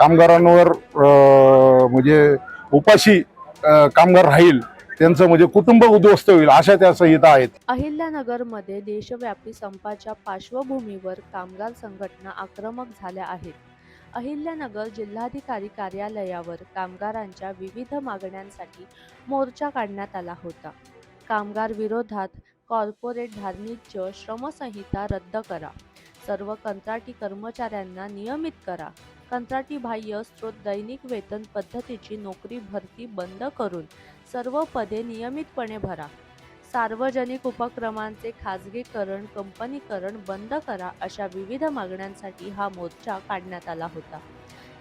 कामगारांवर म्हणजे उपाशी कामगार राहील त्यांचं म्हणजे कुटुंब उद्ध्वस्त होईल अशा त्या संहिता आहेत. अहिल्यानगरमध्ये देशव्यापी संपाच्या पार्श्वभूमीवर कामगार संघटना आक्रमक झाल्या आहेत. अहिल्यानगर जिल्हाधिकारी कार्यालयावर कामगारांच्या विविध मागण्यांसाठी मोर्चा काढण्यात आला होता. कामगार विरोधात कॉर्पोरेट धार्मिक श्रमसंहिता रद्द करा. सर्व कंत्राटी कर्मचाऱ्यांना नियमित करा. कंत्राटी बाह्य स्रोत दैनिक वेतन पद्धतीची नोकरी भरती बंद करून सर्व पदे नियमितपणे भरा. सार्वजनिक उपक्रमांचे खाजगीकरण कंपनीकरण बंद करा अशा विविध मागण्यांसाठी हा मोर्चा काढण्यात आला होता.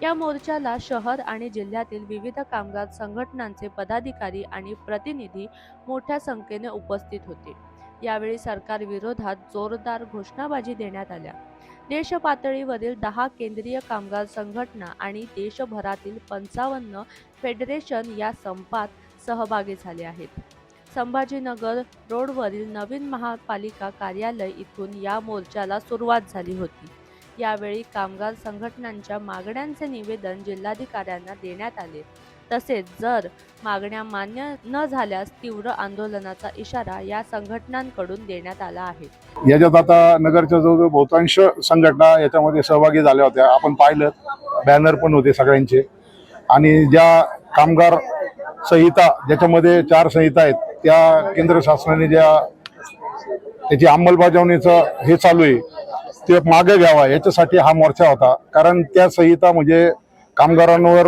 या मोर्चाला शहर आणि जिल्ह्यातील विविध कामगार संघटनांचे पदाधिकारी आणि प्रतिनिधी मोठ्या संख्येने उपस्थित होते. यावेळी सरकार विरोधात जोरदार घोषणाबाजी देण्यात आल्या. देशपातळीवरील दहा केंद्रीय कामगार संघटना आणि देशभरातील पंचावन्न फेडरेशन या संपात सहभागी झाले आहेत. संभाजीनगर रोडवरील नवीन महापालिका कार्यालय इथून या मोर्चाला सुरुवात झाली होती. यावेळी कामगार संघटनांच्या मागण्यांचे निवेदन जिल्हाधिकाऱ्यांना देण्यात आले. तसेच जर मागण्या मान्य न झाल्यास तीव्र आंदोलनाचा इशारा या संघटनांकडून देण्यात आला आहे. याच्यात आता नगरच्या जवळजवळ बहुतांश संघटना याच्यामध्ये सहभागी झाल्या होत्या. आपण पाहिलं बॅनर पण होते सगळ्यांचे. आणि ज्या कामगार संहिता ज्याच्यामध्ये चार संहिता आहेत त्या केंद्र शासनाने ज्या त्याची अंमलबजावणीचं हे चालू आहे ते मागे घ्यावा. याच्यासाठी हा मोर्चा होता. कारण त्या संहिता म्हणजे कामगारांवर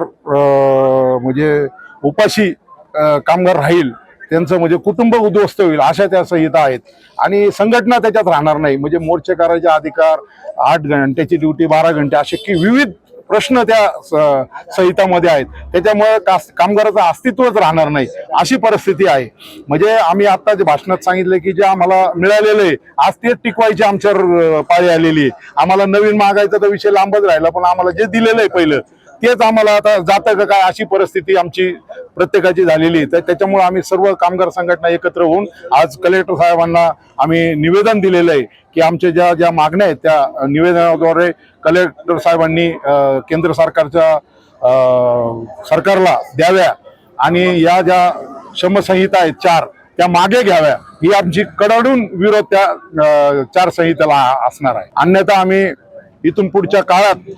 म्हणजे उपाशी कामगार राहील त्यांचं म्हणजे कुटुंब उद्ध्वस्त होईल अशा त्या संहिता आहेत. आणि संघटना त्याच्यात राहणार नाही. म्हणजे मोर्चेकाराचे अधिकार आठ घंट्याची ड्युटी बारा घंटे असे की विविध प्रश्न त्या स- संहितामध्ये आहेत. त्याच्यामुळे कास- कामगाराचं अस्तित्वच राहणार नाही अशी परिस्थिती आहे. म्हणजे आम्ही आत्ता जे भाषणात सांगितलं की जे आम्हाला मिळालेलं आहे आज तेच टिकवायची आमच्यावर पाळी आलेली आहे. आम्हाला नवीन मागायचा तर विषय लांबच राहिला पण आम्हाला जे दिलेलं आहे पहिलं तेच आम्हाला आता जातं का काय अशी परिस्थिती आमची प्रत्येकाची झालेली आहे. तर त्याच्यामुळे आम्ही सर्व कामगार संघटना एकत्र होऊन आज कलेक्टर साहेबांना आम्ही निवेदन दिलेलं आहे की आमच्या ज्या ज्या मागण्या आहेत त्या निवेदनाद्वारे कलेक्टर साहेबांनी केंद्र सरकारच्या सरकारला द्याव्या आणि या ज्या श्रमसंहिता आहेत चार त्या मागे घ्याव्या. ही आमची कडाडून विरोध त्या चार संहितेला असणार आहे. अन्यथा आम्ही इथून पुढच्या काळात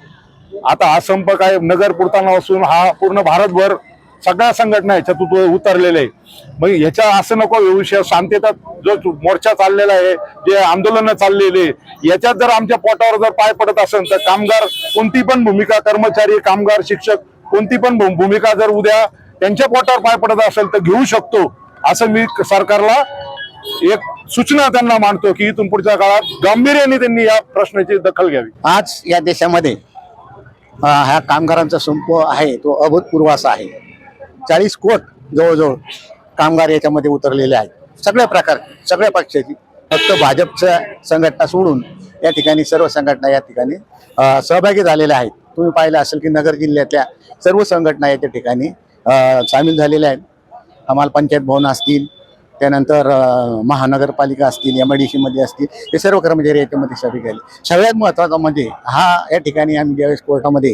आता हा संप काय नगर पुरताना असून हा पूर्ण भारतभर सगळ्या संघटना ह्याच्यात उतरलेले आहे मग ह्याच्या असं नको विषय शांतता जो मोर्चा चाललेला आहे जे आंदोलन चाललेले याच्यात जर आमच्या पोटावर जर पाय पडत असेल तर कामगार कोणती पण भूमिका कर्मचारी कामगार शिक्षक कोणती पण भू- भूमिका जर उद्या त्यांच्या पोटावर पाय पडत असेल तर घेऊ शकतो. असं मी सरकारला एक सूचना त्यांना मांडतो की इथून पुढच्या काळात गांभीर्याने त्यांनी या प्रश्नाची दखल घ्यावी. आज या देशामध्ये हा कामगारांचा संप आहे तो अभूतपूर्व असा आहे. चाळीस कोट जवळजवळ कामगार याच्यामध्ये उतरलेले आहेत. सगळ्या प्रकार सगळ्या पक्षाची फक्त भाजपच्या संघटना सोडून या ठिकाणी सर्व संघटना या ठिकाणी सहभागी झालेल्या आहेत. तुम्ही पाहिलं असेल की नगर जिल्ह्यातल्या सर्व संघटना या त्या ठिकाणी सामील झालेल्या आहेत. आम्हाला पंचायत भवन असतील त्यानंतर महानगरपालिका असतील एम आय डी सीमध्ये असतील हे सर्व कर्मचारी म्हणजे याच्यामध्ये सहभागी झाले सगळ्यात महत्त्वाचा म्हणजे हा या ठिकाणी आम्ही ज्यावेळेस कोर्टामध्ये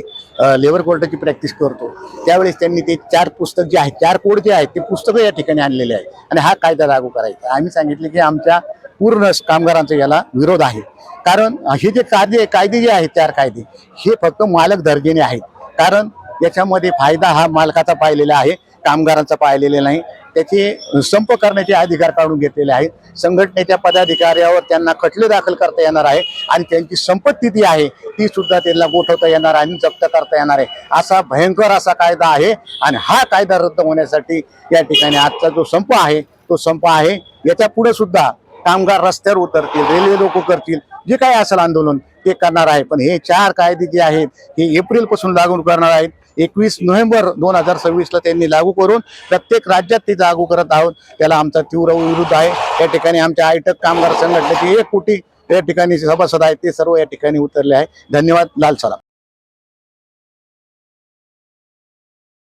लेबर कोर्टाची प्रॅक्टिस करतो त्यावेळेस त्यांनी ते चार पुस्तक जे आहेत चार कोड जे आहेत ते पुस्तकं या ठिकाणी आणलेले आहेत. आणि हा कायदा लागू करायचा. आम्ही सांगितले की आमच्या पूर्ण कामगारांचा याला विरोध आहे. कारण हे जे कायदे कायदे जे आहेत चार कायदे हे फक्त मालक दर्जेने आहेत. कारण याच्यामध्ये फायदा हा मालकाचा पाहिलेला आहे कामगारांचा पाहिलेला नाही. त्याचे संप करण्याचे अधिकार काढून घेतलेले आहेत. संघटनेच्या पदाधिकाऱ्यावर त्यांना खटले दाखल करता येणार आहे आणि त्यांची संपत्ती जी आहे ती सुद्धा त्यांना गोठवता येणार आणि जप्त करता येणार आहे. असा भयंकर असा कायदा आहे आणि हा कायदा रद्द होण्यासाठी या ठिकाणी आजचा जो संप आहे तो संप आहे. याच्यापुढे सुद्धा कामगार रस्त्यावर उतरतील रेल्वे लोक करतील जे काय असेल आंदोलन ते करणार आहे. पण हे चार कायदे जे आहेत हे एप्रिलपासून लागू करणार आहेत. एकवीस नोव्हेंबर दोन हजार सव्वीसला त्यांनी लागू करून प्रत्येक राज्यात ते लागू करत आहोत. त्याला आमचा तीव्र विरोध आहे. या ठिकाणी आमच्या आयटक कामगार संघटनेचे एक कोटी या ठिकाणी सभासद आहेत. ते सर्व या ठिकाणी उतरले आहे धन्यवाद. लाल सलाम.